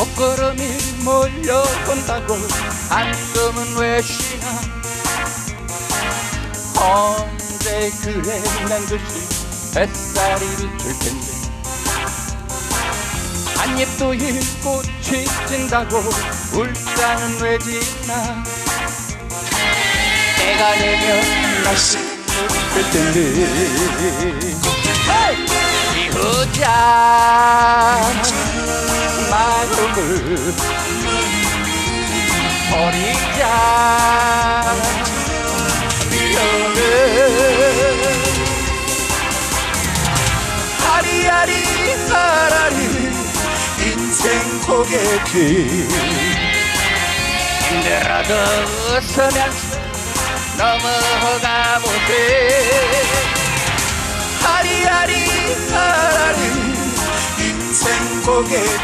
먹구름이 몰려온다고 왜 쉬나. 언제 그래 난 듯이 햇살이 비출 텐데. 한입도 일 꽃이 진다고 울상은 왜 지나. 때가 되면 날씨는 될 텐데 마음을 버리자. 미련을 하리하리 하라리 인생 고개길 힘들어도 웃으면서 넘어가보세 하리하리 하라리 인생 고개길